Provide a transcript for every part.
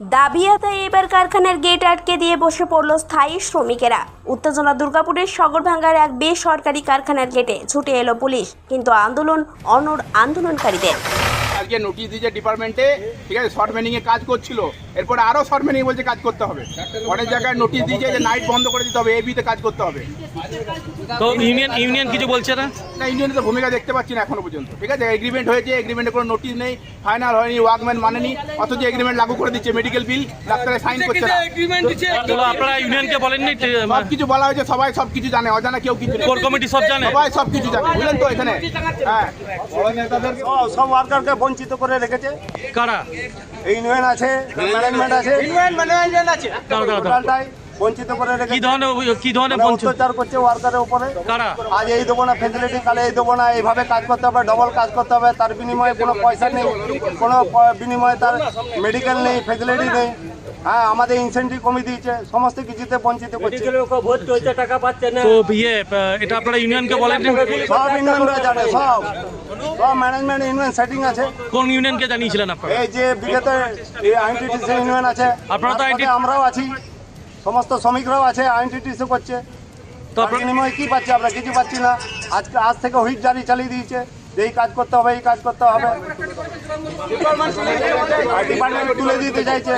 দাবি আদায় এবার কারখানার গেট আটকে দিয়ে বসে পড়ল স্থায়ী শ্রমিকেরা। উত্তেজনা দুর্গাপুরের সগরভাঙ্গার এক বেসরকারি কারখানার গেটে ছুটে এলো পুলিশ, কিন্তু আন্দোলন অনর আন্দোলনকারীদের। আজকে নোটিশ দিয়েছে ডিপার্টমেন্টে ঠিক আছে শর্ট মেনিং এ কাজ করছিল। এরপরে আরও শর্ট মেনিং বলছে কাজ করতে হবে। অনেক জায়গায় নোটিশ দিয়েছে যে নাইট বন্ধ করে দিতে হবে এবিতে কাজ করতে হবে। তো ইউনিয়ন ইউনিয়ন কিছু বলছে না? না ইন্ডিয়ানে তো ভূমিকা দেখতে পাচ্ছি না এখনও পর্যন্ত। ঠিক আছে এগ্রিমেন্ট হয়েছে এগ্রিমেন্টে কোনো নোটিশ নেই ফাইনাল হয়নি ওয়ার্কম্যান মানেনি অথচ এগ্রিমেন্ট লাগু করে দিচ্ছে মেডিকেল বিল ডাক্তারে সাইন করছে না। তো আপনারা ইউনিয়নকে বলেননি? সব কিছু বলা হয়েছে সবাই সব কিছু জানে অজানা কেউ কিছু কোর কমিটি সব জানে? সবাই সব কিছু জানে বুঝলেন তো এখানে? হ্যাঁ। সব- সব ওয়ার্কারকে বঞ্চিত করে রেখেছে। কারা? ইউনিয়ন আছে ম্যানেজমেন্ট আছে। ইউনিয়ন ম্যানেজমেন্ট আছে। দাও দাও টোটালটাই। বঞ্চিত করে কি ধরনের কি ধরনের মানে বঞ্চিত? অত্যাচার করছে ওয়ার্কারের উপরে। কারা? আজ এই দেবো না ফেসিলিটি কালে এই দেবো না এইভাবে কাজ করতে হবে ডবল কাজ করতে হবে তার বিনিময়ে কোনো পয়সা নেই কোনো বিনিময়ে তার মেডিকেল নেই ফেসিলিটি নেই। হ্যাঁ আমাদের ইনসেন্টিভ কমে দিয়েছে সমস্ত কিছুতে বঞ্চিত করছে। তো ইয়ে আহ, এটা আপনারা ইউনিয়নকে বলেননি সব ইউনিয়নরা জানে সব। সব ম্যানেজমেন্ট ইউনিয়ন সেটিং আছে। কোন ইউনিয়নকে জানিয়েছিলেন আপনারা? এই যে বিগত আইনটিটিসি ইউনিয়ন আছে আপনারা তো আমরাও আছি। সমস্ত শ্রমিকরাও আছে আইনটিটিসি করছে। তো তার বিনিময়ে কি পাচ্ছি আমরা? কিছু পাচ্ছি না। আজকে আজ থেকে হুইপ জারি চালিয়ে দিয়েছে যে এই কাজ করতে হবে এই কাজ করতে হবে। ডিপার্টমেন্ট তুলে দিতে চাইছে।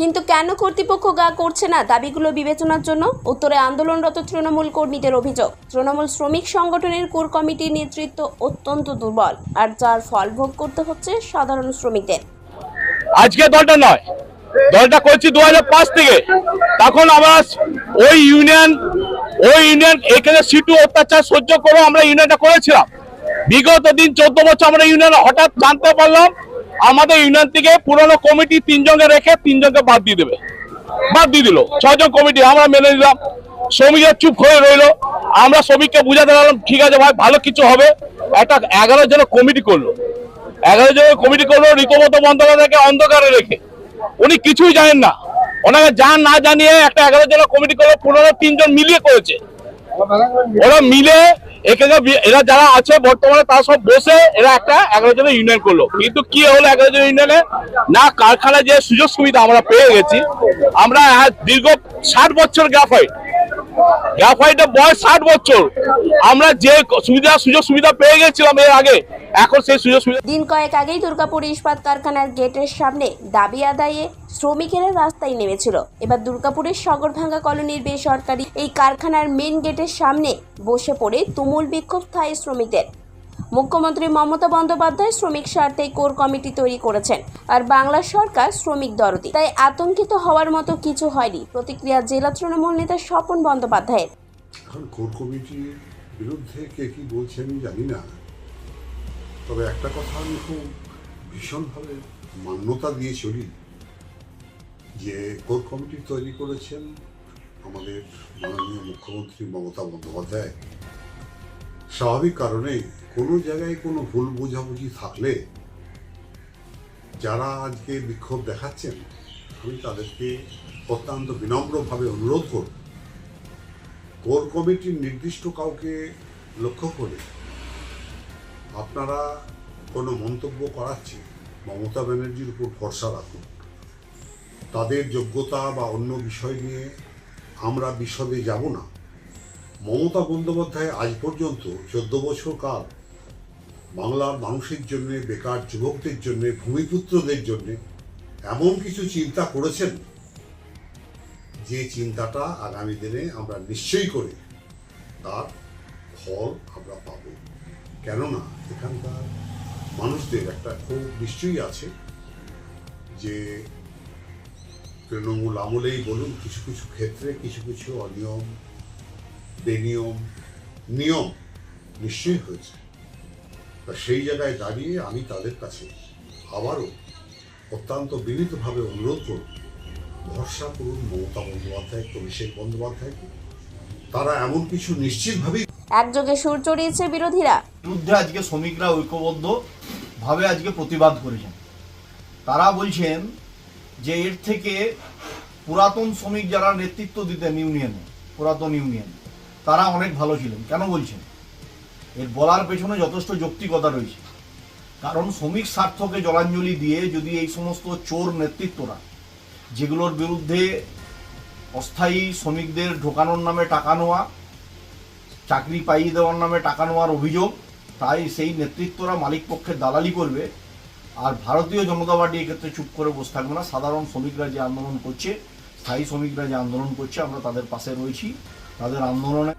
কিন্তু কেন কর্তৃপক্ষ গা করছে না দাবিগুলো বিবেচনার জন্য? উত্তরে আন্দোলনরত তৃণমূল কর্মীদের অভিযোগ। তৃণমূল শ্রমিক সংগঠনের কোর কমিটির নেতৃত্ব অত্যন্ত দুর্বল। আর যার ফল ভোগ করতে হচ্ছে সাধারণ শ্রমিকদের। আজকে দলটা নয় দলটা করছি দু থেকে। তখন আমরা ওই ইউনিয়ন ওই ইউনিয়ন এখানে সিটু অত্যাচার সহ্য করে আমরা ইউনিয়নটা করেছিলাম। বিগত দিন চোদ্দ বছর আমরা ইউনিয়ন হঠাৎ জানতে পারলাম, আমাদের ইউনিয়ন থেকে পুরনো কমিটি তিনজনকে রেখে তিনজনকে বাদ দিয়ে দেবে। বাদ দিয়ে দিল। ছজন কমিটি আমরা মেনে নিলাম। শ্রমিকের চুপ হয়ে রইল। আমরা শ্রমিককে বুঝাতে পারলাম, ঠিক আছে ভাই, ভালো কিছু হবে। একটা এগারো জনের কমিটি করল। এগারো জনের কমিটি করল ঋতুমত বন্দ্যোপাধ্যায়কে অন্ধকারে রেখে। উনি কিছুই জানেন না। ওনাকে যান না জানিয়ে একটা এগারো জনের কমিটি করল পনেরো তিনজন মিলিয়ে করেছে। ওরা মিলে এখানে এরা যারা আছে বর্তমানে তারা সব বসে এরা একটা এগারো জনের ইউনিয়ন করল। কিন্তু কি হলো এগারো জনের ইউনিয়নে না কারখানা যে সুযোগ সুবিধা আমরা পেয়ে গেছি। আমরা দীর্ঘ ষাট বছর গ্রাফাইট গ্রাফাইটের বয়স ষাট বছর। আমরা যে সুবিধা, সুযোগ সুবিধা পেয়ে গেছিলাম এর আগে, এখন সেই সুযোগ সুবিধা দিন কয়েক আগেই দুর্গাপুর ইস্পাত কারখানার গেটের সামনে দাবি আদায়ে শ্রমিকেরা রাস্তায় নেমেছিল। এবার দুর্গাপুরের সগরভাঙ্গা কলোনির বেসরকারি এই কারখানার মেন গেটের সামনে বসে পড়ে তুমুল বিক্ষোভ স্থায়ী শ্রমিকদের। মুখ্যমন্ত্রী মমতা বন্দ্যোপাধ্যায় শ্রমিক স্বার্থে কোর কমিটি তৈরি করেছেন আর বাংলা সরকার শ্রমিক দরদি। তাই আতঙ্কিত হওয়ার মতো কিছু হয়নি, প্রতিক্রিয়া জেলা তৃণমূল নেতা স্বপন বন্দ্যোপাধ্যায়ের। কোর কমিটির বিরুদ্ধে কে কি বলছে আমি জানি না। তবে একটা কথা আমি খুব ভীষণভাবে মান্যতা দিয়ে চলি যে কোর কমিটি তৈরি করেছেন আমাদের মাননীয় মুখ্যমন্ত্রী মমতা বন্দ্যোপাধ্যায়। স্বাভাবিক কারণে কোনো জায়গায় কোনো ভুল বোঝাবুঝি থাকলে যারা আজকে বিক্ষোভ দেখাচ্ছেন, আমি তাদেরকে অত্যন্ত বিনম্রভাবে অনুরোধ করব। কোর কমিটির নির্দিষ্ট কাউকে লক্ষ্য করে আপনারা কোনো মন্তব্য করাচ্ছে মমতা ব্যানার্জির উপর ভরসা রাখুন। তাদের যোগ্যতা বা অন্য বিষয় নিয়ে আমরা বিশদে যাব না। মমতা বন্দ্যোপাধ্যায় আজ পর্যন্ত চোদ্দ বছর কাল বাংলার মানুষের জন্য, বেকার যুবকদের জন্য, ভূমিপুত্রদের জন্য এমন কিছু চিন্তা করেছেন যে চিন্তাটা আগামী দিনে আমরা নিশ্চয়ই করে তার ফল আমরা পাব। কেননা এখানকার মানুষদের একটা খুব নিশ্চয়ই আছে যে তৃণমূল আমলেই বলুন কিছু কিছু ক্ষেত্রে কিছু কিছু অনিয়ম বেনিয়ম নিয়ম নিশ্চয়ই হয়েছে। তা সেই জায়গায় দাঁড়িয়ে আমি তাদের কাছে আবারও অত্যন্ত বিনীতভাবে অনুরোধ করব ভরসা করুন মমতা বন্দ্যোপাধ্যায়কে অভিষেক বন্দ্যোপাধ্যায়কে তারা এমন কিছু নিশ্চিতভাবেই একযোগে সুর চড়িয়েছে বিরোধীরা। বিরুদ্ধে আজকে শ্রমিকরা ঐক্যবদ্ধ ভাবে আজকে প্রতিবাদ করেছেন। তারা বলছেন যে এর থেকে পুরাতন শ্রমিক যারা নেতৃত্ব দিতেন ইউনিয়নে পুরাতন ইউনিয়ন তারা অনেক ভালো ছিলেন। কেন বলছেন? এর বলার পেছনে যথেষ্ট যৌক্তিকতা রয়েছে। কারণ শ্রমিক স্বার্থকে জলাঞ্জলি দিয়ে যদি এই সমস্ত চোর নেতৃত্বরা, যেগুলোর বিরুদ্ধে অস্থায়ী শ্রমিকদের ঢোকানোর নামে টাকা নেওয়া, চাকরি পাইয়ে দেওয়ার নামে টাকা নেওয়ার অভিযোগ, তাই সেই নেতৃত্বরা মালিক পক্ষের দালালি করবে আর ভারতীয় জনতা পার্টি এক্ষেত্রে চুপ করে বসে থাকবে না। সাধারণ শ্রমিকরা যে আন্দোলন করছে স্থায়ী শ্রমিকরা যে আন্দোলন করছে, আমরা তাদের পাশে রয়েছি। তাদের আন্দোলনে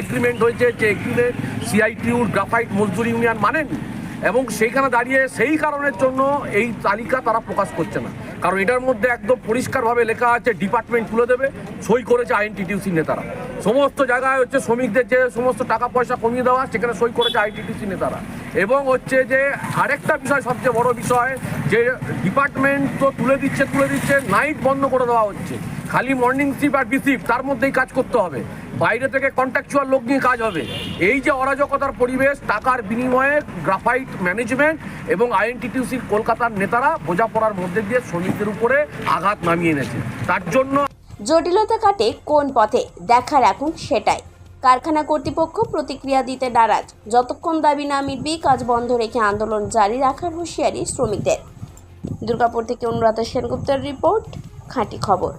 এগ্রিমেন্ট হয়েছে যে এগ্রিমেন্ট সিআইটিউর গ্রাফাইট মজদুর ইউনিয়ন মানেন? এবং সেইখানে দাঁড়িয়ে সেই কারণের জন্য এই তালিকা তারা প্রকাশ করছে না। কারণ এটার মধ্যে একদম পরিষ্কারভাবে লেখা আছে ডিপার্টমেন্ট তুলে দেবে, সই করেছে আইএনটিটিউসি নেতারা। সমস্ত জায়গায় হচ্ছে শ্রমিকদের যে সমস্ত টাকা পয়সা কমিয়ে দেওয়া সেখানে সই করেছে আইটিটিসি নেতারা। এবং হচ্ছে যে আরেকটা বিষয়, সবচেয়ে বড় বিষয়, যে ডিপার্টমেন্ট তো তুলে দিচ্ছে তুলে দিচ্ছে নাইট বন্ধ করে দেওয়া হচ্ছে। খালি মর্নিং শিফট আর বিশিফট তার মধ্যেই কাজ করতে হবে। বাইরে থেকে কন্ট্রাকচুয়াল লোক নিয়ে কাজ হবে। এই যে অরাজকতার পরিবেশ, টাকার বিনিময়ে গ্রাফাইট ম্যানেজমেন্ট এবং আইএনটিটিউসির কলকাতার নেতারা বোঝাপড়ার মধ্যে দিয়ে শ্রমিকদের উপরে আঘাত নামিয়ে এনেছে। তার জন্য জটিলতা কাটে কোন পথে? দেখার এখন সেটাই। কারখানা কর্তৃপক্ষ প্রতিক্রিয়া দিতে নারাজ। যতক্ষণ দাবি না মিটবে, কাজ বন্ধ রেখে আন্দোলন জারি রাখার হুঁশিয়ারি শ্রমিকদের। দুর্গাপুর থেকে অনুরাধা সেনগুপ্তের রিপোর্ট, খাঁটি খবর।